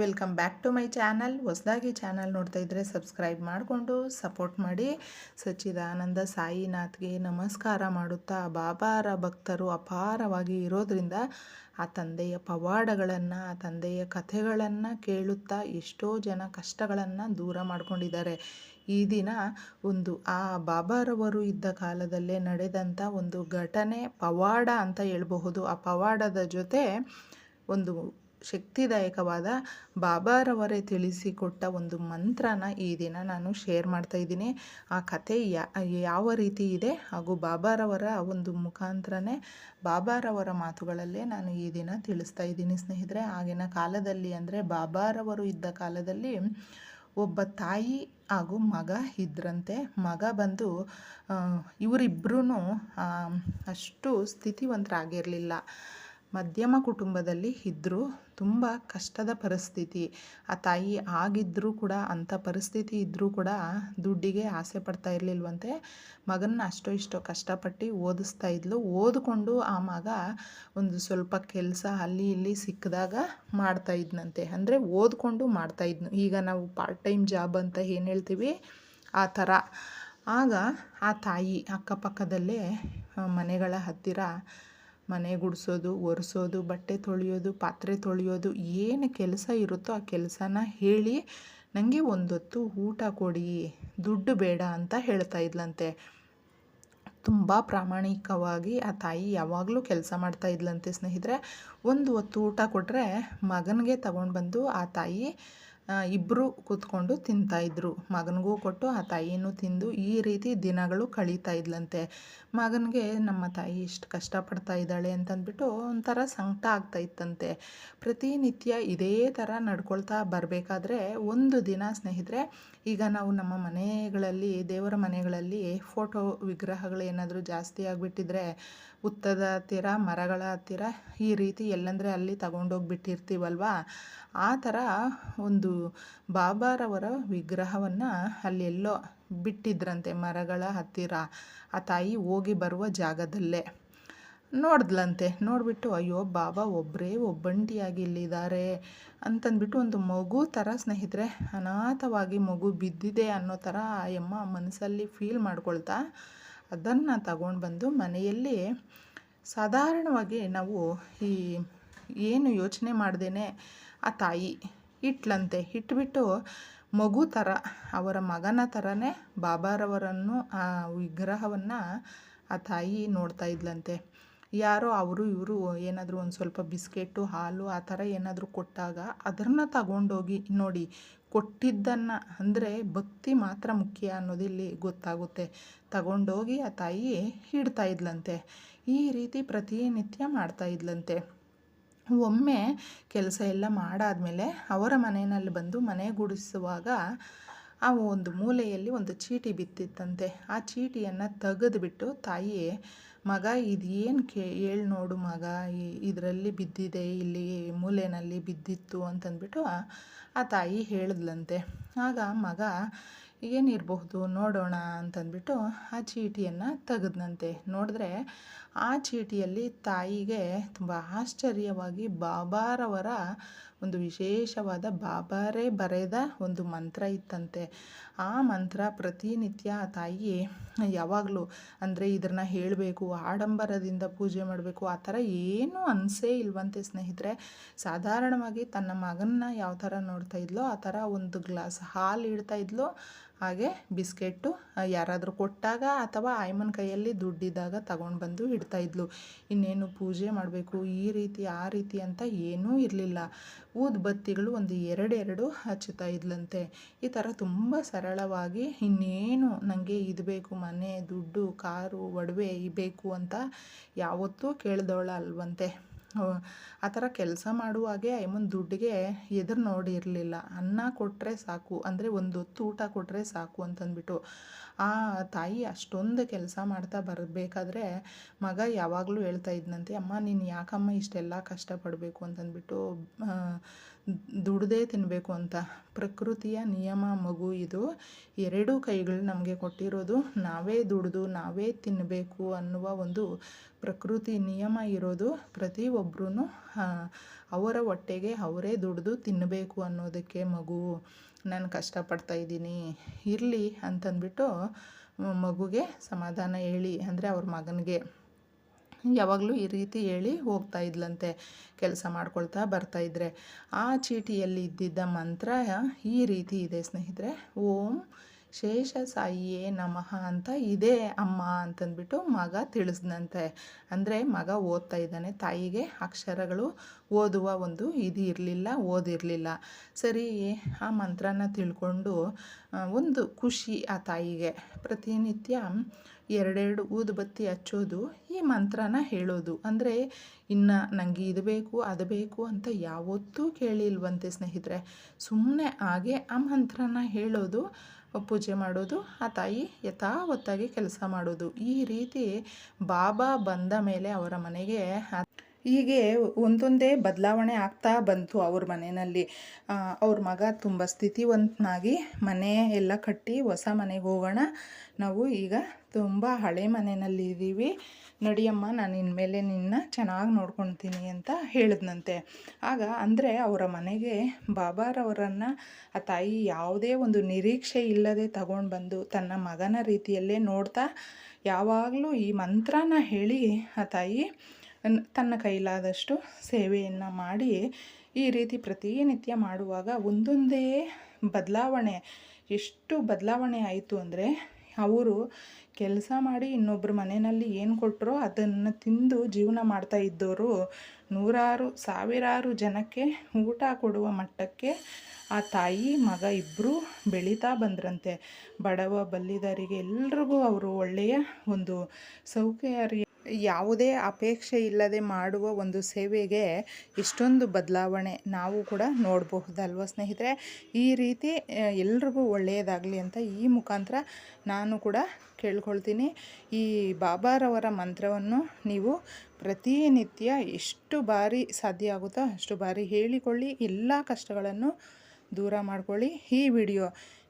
Welcome back to my channel. ಹೊಸದಾಗಿ channel ನೋಡ್ತಾ ಇದ್ದರೆ ಸಬ್ಸ್ಕ್ರೈಬ್ ಮಾಡಿಕೊಂಡು ಸಪೋರ್ಟ್ ಮಾಡಿ. ಸಚ್ಚಿದಾನಂದ ಸಾಯಿನಾಥ್ಗೆ ನಮಸ್ಕಾರ ಮಾಡುತ್ತಾ ಬಾಬಾರ ಭಕ್ತರು ಅಪಾರವಾಗಿ ಇರೋದ್ರಿಂದ ಆ ತಂದೆಯ ಪವಾಡಗಳನ್ನು, ಆ ತಂದೆಯ ಕಥೆಗಳನ್ನು ಕೇಳುತ್ತಾ ಎಷ್ಟೋ ಜನ ಕಷ್ಟಗಳನ್ನು ದೂರ ಮಾಡಿಕೊಂಡಿದ್ದಾರೆ. ಈ ದಿನ ಒಂದು ಆ ಬಾಬಾರವರು ಇದ್ದ ಕಾಲದಲ್ಲೇ ನಡೆದಂಥ ಒಂದು ಘಟನೆ ಪವಾಡ ಅಂತ ಹೇಳಬಹುದು. ಆ ಪವಾಡದ ಜೊತೆ ಒಂದು ಶಕ್ತಿದಾಯಕವಾದ ಬಾಬಾರವರೇ ತಿಳಿಸಿಕೊಟ್ಟ ಒಂದು ಮಂತ್ರನ ಈ ದಿನ ನಾನು ಶೇರ್ ಮಾಡ್ತಾ ಇದ್ದೀನಿ. ಆ ಕತೆ ಯಾವ ರೀತಿ ಇದೆ ಹಾಗೂ ಬಾಬಾರವರ ಒಂದು ಮುಖಾಂತರನೇ ಬಾಬಾರವರ ಮಾತುಗಳಲ್ಲೇ ನಾನು ಈ ದಿನ ತಿಳಿಸ್ತಾ ಇದ್ದೀನಿ ಸ್ನೇಹಿತರೆ. ಆಗಿನ ಕಾಲದಲ್ಲಿ ಅಂದರೆ ಬಾಬಾರವರು ಇದ್ದ ಕಾಲದಲ್ಲಿ ಒಬ್ಬ ತಾಯಿ ಹಾಗೂ ಮಗ ಇದ್ರಂತೆ. ಮಗ ಬಂದು ಇವರಿಬ್ಬರೂ ಅಷ್ಟು ಸ್ಥಿತಿವಂತರಾಗಿರಲಿಲ್ಲ. ಮಧ್ಯಮ ಕುಟುಂಬದಲ್ಲಿ ಇದ್ದರು ತುಂಬ ಕಷ್ಟದ ಪರಿಸ್ಥಿತಿ. ಆ ತಾಯಿ ಆಗಿದ್ದರೂ ಕೂಡ ಅಂಥ ಪರಿಸ್ಥಿತಿ ಇದ್ದರೂ ಕೂಡ ದುಡ್ಡಿಗೆ ಆಸೆ ಪಡ್ತಾ ಇರಲಿಲ್ವಂತೆ. ಮಗನ ಅಷ್ಟೋ ಇಷ್ಟೋ ಕಷ್ಟಪಟ್ಟು ಓದಿಸ್ತಾ ಇದ್ಲು. ಓದಿಕೊಂಡು ಆ ಮಗ ಒಂದು ಸ್ವಲ್ಪ ಕೆಲಸ ಅಲ್ಲಿ ಇಲ್ಲಿ ಸಿಕ್ಕಿದಾಗ ಮಾಡ್ತಾ ಇದ್ನಂತೆ. ಅಂದರೆ ಓದಿಕೊಂಡು ಮಾಡ್ತಾ ಇದ್ನು. ಈಗ ನಾವು ಪಾರ್ಟ್ ಟೈಮ್ ಜಾಬ್ ಅಂತ ಏನು ಹೇಳ್ತೀವಿ? ಆ ಥರ. ಆಗ ಆ ತಾಯಿ ಅಕ್ಕಪಕ್ಕದಲ್ಲೇ ಮನೆಗಳ ಹತ್ತಿರ ಮನೆ ಗುಡಿಸೋದು, ಒರೆಸೋದು, ಬಟ್ಟೆ ತೊಳೆಯೋದು, ಪಾತ್ರೆ ತೊಳೆಯೋದು ಏನು ಕೆಲಸ ಇರುತ್ತೋ ಆ ಕೆಲಸನ ಹೇಳಿ ನನಗೆ ಒಂದೊತ್ತು ಊಟ ಕೊಡಿ, ದುಡ್ಡು ಬೇಡ ಅಂತ ಹೇಳ್ತಾ ಇದ್ಲಂತೆ. ತುಂಬ ಪ್ರಾಮಾಣಿಕವಾಗಿ ಆ ತಾಯಿ ಯಾವಾಗಲೂ ಕೆಲಸ ಮಾಡ್ತಾ ಇದ್ಲಂತೆ ಸ್ನೇಹಿತರೆ. ಒಂದು ಹೊತ್ತು ಊಟ ಕೊಟ್ಟರೆ ಮಗನಿಗೆ ತಗೊಂಡು ಬಂದು ಆ ತಾಯಿ ಇಬ್ಬರು ಕೂತ್ಕೊಂಡು ತಿಂತಾಯಿದ್ರು ಮಗನಿಗೂ ಕೊಟ್ಟು ಆ ತಾಯಿನೂ ತಿಂದು ಈ ರೀತಿ ದಿನಗಳು ಕಳೀತಾ ಇದ್ಲಂತೆ. ಮಗನಿಗೆ ನಮ್ಮ ತಾಯಿ ಇಷ್ಟು ಕಷ್ಟಪಡ್ತಾ ಇದ್ದಾಳೆ ಅಂತಂದ್ಬಿಟ್ಟು ಒಂಥರ ಸಂಕಟ ಆಗ್ತಾ ಇತ್ತಂತೆ. ಪ್ರತಿನಿತ್ಯ ಇದೇ ಥರ ನಡ್ಕೊಳ್ತಾ ಬರಬೇಕಾದ್ರೆ ಒಂದು ದಿನ ಸ್ನೇಹಿತರೆ, ಈಗ ನಾವು ನಮ್ಮ ಮನೆಗಳಲ್ಲಿ, ದೇವರ ಮನೆಗಳಲ್ಲಿ ಫೋಟೋ ವಿಗ್ರಹಗಳು ಏನಾದರೂ ಜಾಸ್ತಿ ಆಗಿಬಿಟ್ಟಿದ್ರೆ, ಉತ್ತದ ಹತ್ತಿರ, ಮರಗಳ ಹತ್ತಿರ ಈ ರೀತಿ ಎಲ್ಲಂದರೆ ಅಲ್ಲಿ ತಗೊಂಡೋಗ್ಬಿಟ್ಟಿರ್ತೀವಲ್ವ? ಆ ಥರ ಒಂದು ಬಾಬಾರವರ ವಿಗ್ರಹವನ್ನು ಅಲ್ಲೆಲ್ಲೋ ಬಿಟ್ಟಿದ್ರಂತೆ ಮರಗಳ ಹತ್ತಿರ. ಆ ತಾಯಿ ಹೋಗಿ ಬರುವ ಜಾಗದಲ್ಲೇ. ನೋಡಿದ್ಲಂತೆ. ನೋಡಿಬಿಟ್ಟು, ಅಯ್ಯೋ, ಬಾಬಾ ಒಬ್ಬರೇ ಒಬ್ಬಂಟಿಯಾಗಿ ಇಲ್ಲಿದ್ದಾರೆ ಅಂತಂದ್ಬಿಟ್ಟು ಒಂದು ಮಗು ಥರ ಸ್ನೇಹಿತರೆ, ಅನಾಥವಾಗಿ ಮಗು ಬಿದ್ದಿದೆ ಅನ್ನೋ ಥರ ಆ ಮನಸ್ಸಲ್ಲಿ ಫೀಲ್ ಮಾಡ್ಕೊಳ್ತಾ ಅದನ್ನು ತಗೊಂಡು ಬಂದು ಮನೆಯಲ್ಲಿ ಸಾಧಾರಣವಾಗಿ ನಾವು ಈ ಏನು ಯೋಚನೆ ಮಾಡ್ದೇ ಆ ತಾಯಿ. ಇಟ್ಲಂತೆ. ಇಟ್ಬಿಟ್ಟು ಮಗು ಥರ ಅವರ ಮಗನ ಥರನೇ ಬಾಬಾರವರನ್ನು, ಆ ವಿಗ್ರಹವನ್ನು ಆ ತಾಯಿ ನೋಡ್ತಾ ಇದ್ಲಂತೆ. ಯಾರೋ ಅವರು ಇವರು ಏನಾದರೂ ಒಂದು ಸ್ವಲ್ಪ ಬಿಸ್ಕೆಟ್ಟು ಹಾಲು ಆ ಥರ ಏನಾದರೂ ಕೊಟ್ಟಾಗ ಅದನ್ನು ತಗೊಂಡೋಗಿ ನೋಡಿ, ಕೊಟ್ಟಿದ್ದನ್ನು ಅಂದರೆ ಭಕ್ತಿ ಮಾತ್ರ ಮುಖ್ಯ ಅನ್ನೋದಿಲ್ಲಿ ಗೊತ್ತಾಗುತ್ತೆ. ತಗೊಂಡೋಗಿ ಆ ತಾಯಿ ಇಡ್ತಾ ಇದ್ಲಂತೆ. ಈ ರೀತಿ ಪ್ರತಿನಿತ್ಯ ಮಾಡ್ತಾ ಇದ್ಲಂತೆ. ಒಮ್ಮೆ ಕೆಲಸ ಎಲ್ಲ ಮಾಡಾದಮೇಲೆ ಅವರ ಮನೆಯಲ್ಲಿ ಬಂದು ಮನೆ ಗುಡಿಸುವಾಗ ಆ ಒಂದು ಮೂಲೆಯಲ್ಲಿ ಒಂದು ಚೀಟಿ ಬಿತ್ತಿತ್ತಂತೆ. ಆ ಚೀಟಿಯನ್ನು ತೆಗೆದುಬಿಟ್ಟು ತಾಯಿ ಮಗ, ಇದೇನು ಕೇ, ಹೇಳಿ ನೋಡು ಮಗ ಇದರಲ್ಲಿ ಬಿದ್ದಿದೆ, ಇಲ್ಲಿ ಮೂಲೆಯಲ್ಲಿ ಬಿದ್ದಿತ್ತು ಅಂತಂದ್ಬಿಟ್ಟು ಆ ತಾಯಿ ಹೇಳಿದ್ಲಂತೆ. ಆಗ ಮಗ, ಏನಿರಬಹುದು, ನೋಡೋಣ ಅಂತಂದ್ಬಿಟ್ಟು ಆ ಚೀಟಿಯನ್ನು ತೆಗೆದ್ನಂತೆ. ನೋಡಿದ್ರೆ ಆ ಚೀಟಿಯಲ್ಲಿ ತಾಯಿಗೆ ತುಂಬ ಆಶ್ಚರ್ಯವಾಗಿ ಬಾಬಾರವರ ಒಂದು ವಿಶೇಷವಾದ ಬಾಬಾರೇ ಬರೆದ ಒಂದು ಮಂತ್ರ ಇತ್ತಂತೆ. ಆ ಮಂತ್ರ ಪ್ರತಿನಿತ್ಯ ಆ ತಾಯಿ ಯಾವಾಗಲೂ ಅಂದರೆ ಇದನ್ನು ಹೇಳಬೇಕು, ಆಡಂಬರದಿಂದ ಪೂಜೆ ಮಾಡಬೇಕು, ಆ ಥರ ಏನೂ ಅನಿಸೇ ಇಲ್ವಂತೆ ಸ್ನೇಹಿತರೆ. ಸಾಧಾರಣವಾಗಿ ತನ್ನ ಮಗನ್ನ ಯಾವ ಥರ ನೋಡ್ತಾ ಇದ್ಲೋ ಆ ಥರ ಒಂದು ಗ್ಲಾಸ್ ಹಾಲು ಇಡ್ತಾ ಇದ್ಲು ಹಾಗೆ ಬಿಸ್ಕೆಟ್ಟು ಯಾರಾದರೂ ಕೊಟ್ಟಾಗ ಅಥವಾ ಆಯಮ್ಮನ ಕೈಯಲ್ಲಿ ದುಡ್ಡಿದ್ದಾಗ ತಗೊಂಡು ಬಂದು ಇಡ್ತಾಯಿದ್ಲು ಇನ್ನೇನು ಪೂಜೆ ಮಾಡಬೇಕು, ಈ ರೀತಿ, ಆ ರೀತಿ ಅಂತ ಏನೂ ಇರಲಿಲ್ಲ. ಊದುಬತ್ತಿಗಳು ಒಂದು ಎರಡೆರಡು ಹಚ್ಚುತ್ತಾ ಇದ್ಲಂತೆ. ಈ ಥರ ತುಂಬ ಸರಳವಾಗಿ ಇನ್ನೇನು ನನಗೆ ಇದು ಬೇಕು, ಮನೆ, ದುಡ್ಡು, ಕಾರು, ಒಡವೆ ಬೇಕು ಅಂತ ಯಾವತ್ತೂ ಕೇಳ್ದವಳ ಅಲ್ವಂತೆ. ಆ ಥರ ಕೆಲಸ ಮಾಡುವಾಗೆ ಐಮನ್ ದುಡ್ಡಿಗೆ ಎದುರು ನೋಡಿರಲಿಲ್ಲ. ಅನ್ನ ಕೊಟ್ಟರೆ ಸಾಕು, ಅಂದರೆ ಒಂದು ಹೊತ್ತು ಊಟ ಕೊಟ್ಟರೆ ಸಾಕು ಅಂತಂದ್ಬಿಟ್ಟು. ಆ ತಾಯಿ ಅಷ್ಟೊಂದು ಕೆಲಸ ಮಾಡ್ತಾ ಬರಬೇಕಾದ್ರೆ ಮಗ ಯಾವಾಗಲೂ ಹೇಳ್ತಾ ಇದ್ನಂತೆ, ಅಮ್ಮ, ನೀನು ಯಾಕಮ್ಮ ಇಷ್ಟೆಲ್ಲ ಕಷ್ಟಪಡಬೇಕು? ಅಂತಂದ್ಬಿಟ್ಟು ದುಡ್ದೇ ತಿನ್ನಬೇಕು ಅಂತ. ಪ್ರಕೃತಿಯ ನಿಯಮ ಮಗು ಇದು. ಎರಡೂ ಕೈಗಳು ನಮಗೆ ಕೊಟ್ಟಿರೋದು ನಾವೇ ದುಡಿದು, ನಾವೇ ತಿನ್ನಬೇಕು ಅನ್ನುವ ಒಂದು ಪ್ರಕೃತಿ ನಿಯಮ ಇರೋದು ಪ್ರತಿಯೊಬ್ಬರೂ ಅವರ ಹೊಟ್ಟೆಗೆ ಅವರೇ ದುಡ್ದು ತಿನ್ನಬೇಕು ಅನ್ನೋದಕ್ಕೆ ಮಗು. ನಾನು ಕಷ್ಟಪಡ್ತಾ ಇದ್ದೀನಿ, ಇರಲಿ ಅಂತಂದ್ಬಿಟ್ಟು ಮಗುಗೆ ಸಮಾಧಾನ ಹೇಳಿ, ಅಂದರೆ ಅವ್ರ ಮಗನಿಗೆ ಯಾವಾಗಲೂ ಈ ರೀತಿ ಹೇಳಿ ಹೋಗ್ತಾ ಇದ್ಲಂತೆ, ಕೆಲಸ ಮಾಡ್ಕೊಳ್ತಾ ಬರ್ತಾಯಿದ್ರೆ ಆ ಚೀಟಿಯಲ್ಲಿ ಇದ್ದಿದ್ದ ಮಂತ್ರ ಈ ರೀತಿ ಇದೆ, ಸ್ನೇಹಿತರೆ. ಓಂ ಶೇಷ ಸಾಯಿಯೇ ನಮಃ ಅಂತ ಇದೇ ಅಮ್ಮ ಅಂತಂದ್ಬಿಟ್ಟು ಮಗ ತಿಳಿಸ್ದಂತೆ. ಅಂದರೆ ಮಗ ಓದ್ತಾ ಇದ್ದಾನೆ. ತಾಯಿಗೆ ಅಕ್ಷರಗಳು ಓದುವ ಒಂದು ಇದು ಇರಲಿಲ್ಲ, ಓದಿರಲಿಲ್ಲ. ಸರಿ, ಆ ಮಂತ್ರನ ತಿಳ್ಕೊಂಡು ಒಂದು ಖುಷಿ ಆ ತಾಯಿಗೆ. ಪ್ರತಿನಿತ್ಯ ಎರಡೆರಡು ಊದುಬತ್ತಿ ಹಚ್ಚೋದು ಈ ಮಂತ್ರನ ಹೇಳೋದು. ಅಂದರೆ, ಇನ್ನು ನನಗೆ ಇದು ಬೇಕು, ಅದು ಬೇಕು ಅಂತ ಯಾವತ್ತೂ ಕೇಳಿಲ್ವಂತೆ ಸ್ನೇಹಿತರೆ. ಸುಮ್ಮನೆ ಹಾಗೆ ಆ ಮಂತ್ರನ ಹೇಳೋದು ಪೂಜೆ ಮಾಡೋದು ಆ ತಾಯಿ ಯಥಾವತ್ತಾಗಿ ಕೆಲಸ ಮಾಡೋದು. ಈ ರೀತಿ ಬಾಬಾ ಬಂದ ಮೇಲೆ ಅವರ ಮನೆಗೆ ಹೀಗೆ ಒಂದೊಂದೇ ಬದಲಾವಣೆ ಆಗ್ತಾ ಬಂತು ಅವ್ರ ಮನೆಯಲ್ಲಿ. ಅವ್ರ ಮಗ ತುಂಬ ಸ್ಥಿತಿವಂತನಾಗಿ ಮನೆ ಎಲ್ಲ ಕಟ್ಟಿ ಹೊಸ ಮನೆಗೆ ಹೋಗೋಣ. ನಾವು ಈಗ ತುಂಬ ಹಳೆ ಮನೆಯಲ್ಲಿ ಇದ್ದೀವಿ. ನಡಿಯಮ್ಮ, ನಾನು ಇನ್ಮೇಲೆ ನಿನ್ನ ಚೆನ್ನಾಗಿ ನೋಡ್ಕೊತೀನಿ ಅಂತ ಹೇಳಿದ್ನಂತೆ. ಆಗ ಅಂದರೆ ಅವರ ಮನೆಗೆ ಬಾಬಾರವರನ್ನು, ಆ ತಾಯಿ ಯಾವುದೇ ಒಂದು ನಿರೀಕ್ಷೆ ಇಲ್ಲದೆ ತಗೊಂಡು ಬಂದು ತನ್ನ ಮಗನ ರೀತಿಯಲ್ಲೇ ನೋಡ್ತಾ, ಯಾವಾಗಲೂ ಈ ಮಂತ್ರನ ಹೇಳಿ ಆ ತಾಯಿ ತನ್ನ ಕೈಲಾದಷ್ಟು ಸೇವೆಯನ್ನು ಮಾಡಿ ಈ ರೀತಿ ಪ್ರತಿನಿತ್ಯ ಮಾಡುವಾಗ ಒಂದೊಂದೇ ಬದಲಾವಣೆ, ಎಷ್ಟು ಬದಲಾವಣೆ ಆಯಿತು ಅಂದರೆ ಅವರು ಕೆಲಸ ಮಾಡಿ ಇನ್ನೊಬ್ಬರ ಮನೆಯಲ್ಲಿ ಏನು ಕೊಟ್ಟರೋ ಅದನ್ನು ತಿಂದು ಜೀವನ ಮಾಡ್ತಾ ಇದ್ದವರು ನೂರಾರು, ಸಾವಿರಾರು ಜನಕ್ಕೆ ಊಟ ಕೊಡುವ ಮಟ್ಟಕ್ಕೆ ಆ ತಾಯಿ, ಮಗ ಇಬ್ಬರೂ ಬೆಳೀತಾ ಬಂದ್ರಂತೆ. ಬಡವ ಬಲ್ಲಿದರಿಗೆ ಎಲ್ರಿಗೂ ಅವರು ಒಳ್ಳೆಯ ಒಂದು ಸೌಕರ್ಯ ಯಾವುದೇ ಅಪೇಕ್ಷೆ ಇಲ್ಲದೆ ಮಾಡುವ ಒಂದು ಸೇವೆಗೆ ಇಷ್ಟೊಂದು ಬದಲಾವಣೆ ನಾವು ಕೂಡ ನೋಡಬಹುದಲ್ವ ಸ್ನೇಹಿತರೆ? ಈ ರೀತಿ ಎಲ್ರಿಗೂ ಒಳ್ಳೆಯದಾಗಲಿ ಅಂತ ಈ ಮುಖಾಂತರ ನಾನು ಕೂಡ ಕೇಳ್ಕೊಳ್ತೀನಿ. ಈ ಬಾಬಾರವರ ಮಂತ್ರವನ್ನು ನೀವು ಪ್ರತಿನಿತ್ಯ ಎಷ್ಟು ಬಾರಿ ಸಾಧ್ಯ ಆಗುತ್ತೋ ಅಷ್ಟು ಬಾರಿ ಹೇಳಿಕೊಳ್ಳಿ. ಎಲ್ಲ ಕಷ್ಟಗಳನ್ನು ದೂರ ಮಾಡಿಕೊಳ್ಳಿ. ಈ ವಿಡಿಯೋ